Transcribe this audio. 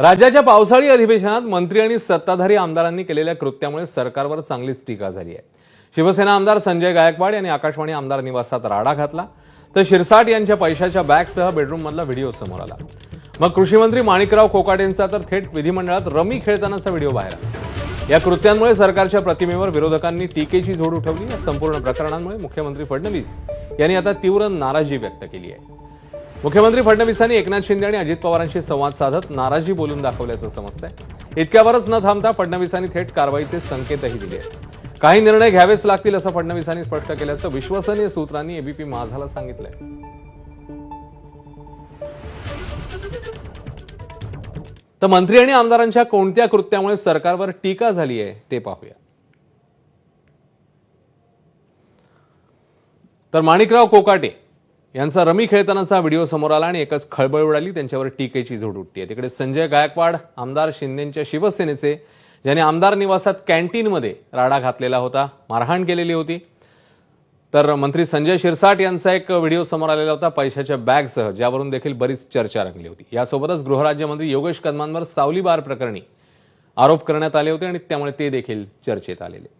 राज्याच्या पावसाळी अधिवेशनात मंत्री आणि सत्ताधारी आमदारांनी केलेल्या कृत्यामुळे सरकारवर चांगलीच टीका झाली आहे. शिवसेना आमदार संजय गायकवाड यांनी आकाशवाणी आमदार निवासात राडा घातला तर शिरसाट यांच्या पैशाच्या बॅगसह बेडरूममधला व्हिडिओ समोर आला. मग कृषीमंत्री माणिकराव कोकाटेंचा तर थेट विधिमंडळात रमी खेळतानाचा व्हिडिओ बाहेर आला या कृत्यांमुळे सरकारच्या प्रतिमेवर विरोधकांनी टीकेची झोड उठवली या संपूर्ण प्रकरणांमुळे मुख्यमंत्री फडणवीस यांनी आता तीव्र नाराजी व्यक्त केली आहे. मुख्यमंत्री फडणवीसांनी एकनाथ शिंदे आणि अजित पवारांशी संवाद साधत नाराजी बोलून दाखवल्याचं समजतंय. इतक्यावरच न थांबता फडणवीसांनी थेट कारवाईचे संकेतही दिले आहेत. काही निर्णय घ्यावेच लागतील असं फडणवीसांनी स्पष्ट केल्याचं विश्वसनीय सूत्रांनी एबीपी माझाला सांगितलंय. तर मंत्री आणि आमदारांच्या कोणत्या कृत्यामुळे सरकारवर टीका झाली आहे ते पाहूया. तर माणिकराव कोकाटे यांचा रमी खेळतानाचा व्हिडिओ समोर आला आणि एकच खळबळ उडाली त्यांच्यावर टीकेची झोड उठते तिकडे संजय गायकवाड आमदार शिंदेच्या शिवसेनेचे ज्याने आमदार निवासात कॅन्टीनमध्ये राडा घातलेला होता मारहाण केलेली होती. तर मंत्री संजय शिरसाट यांचा एक व्हिडिओ समोर आलेला होता पैशाच्या बॅगसह ज्यावरून देखील बरीच चर्चा रंगली होती. यासोबतच गृहराज्यमंत्री योगेश कदमांवर सावलीबार प्रकरणी आरोप करण्यात आले होते आणि त्यामुळे ते देखील चर्चेत आलेले.